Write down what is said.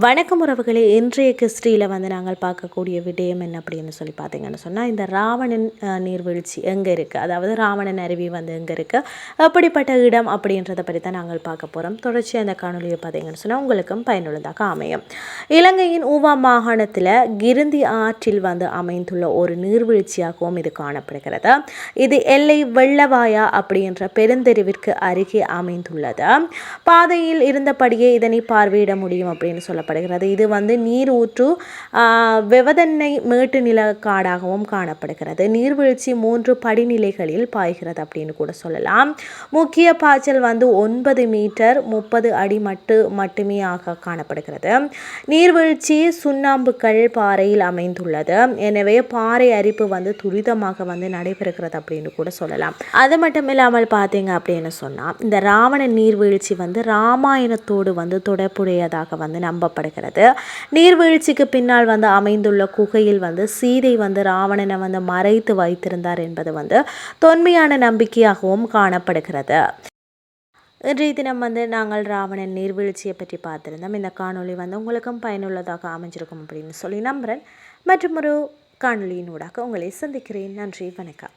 வணக்கம் உறவுகளே இன்றைய கிறிஸ்டியில் வந்து நாங்கள் பார்க்கக்கூடிய விடயம் என்ன அப்படின்னு சொல்லி பார்த்தீங்கன்னு சொன்னால் இந்த ராவணன் நீர்வீழ்ச்சி எங்கே இருக்குது அதாவது ராவணன் அருவி வந்து எங்கே இருக்குது அப்படிப்பட்ட இடம் அப்படின்றத பற்றி தான் நாங்கள் பார்க்க போகிறோம் தொடர்ச்சி அந்த காணொலியை பார்த்தீங்கன்னு சொன்னால் உங்களுக்கும் பயனுள்ளதாக அமையும். இலங்கையின் ஊவா மாகாணத்தில் கிருந்தி ஆற்றில் வந்து அமைந்துள்ள ஒரு நீர்வீழ்ச்சியாகவும் இது காணப்படுகிறது. இது எல்லை வெள்ளவாயா அப்படின்ற பெருந்தெருவிற்கு அருகே அமைந்துள்ளது. பாதையில் இருந்தபடியே இதனை பார்வையிட முடியும் அப்படின்னு சொல்லப்படுகிறது இது வந்து நீர் ஊற்று வெவதன்னை மேட்டு நிலக்காடாகவும் காணப்படுகிறது. நீர்வீழ்ச்சி மூன்று படிநிலைகளில் பாய்கிறது அப்படின்னு கூட சொல்லலாம். முக்கிய பாய்ச்சல் வந்து ஒன்பது மீட்டர் முப்பது அடி மட்டு மட்டுமே ஆக காணப்படுகிறது. நீர்வீழ்ச்சி சுண்ணாம்புக்கல் பாறையில் அமைந்துள்ளது. எனவே பாறை அரிப்பு வந்து துரிதமாக வந்து நடைபெறுகிறது அப்படின்னு கூட சொல்லலாம். அது மட்டும் இல்லாமல் பார்த்தீங்க அப்படின்னு சொன்னால் இந்த ராவண நீர்வீழ்ச்சி வந்து ராமாயணத்தோடு வந்து தொடர்புடையதாக வந்து நம்பப்படுகிறது நீர்வீழ்ச்சிக்கு பின்னால் வந்து அமைந்துள்ள குகையில் வந்து சீதை வந்து ராவணனை வந்து மறைத்து வைத்திருந்தார் என்பது வந்து தொன்மையான நம்பிக்கையாகவும் காணப்படுகிறது. இன்றைய தினம் வந்து நாங்கள் ராவணன் நீர்வீழ்ச்சியை பற்றி பார்த்திருந்தோம். இந்த காணொளி வந்து உங்களுக்கும் பயனுள்ளதாக அமைஞ்சிருக்கும் அப்படின்னு சொல்லி நம்புகிறேன் மற்றும் ஒரு காணொளியினூடாக உங்களை சந்திக்கிறேன். நன்றி வணக்கம்.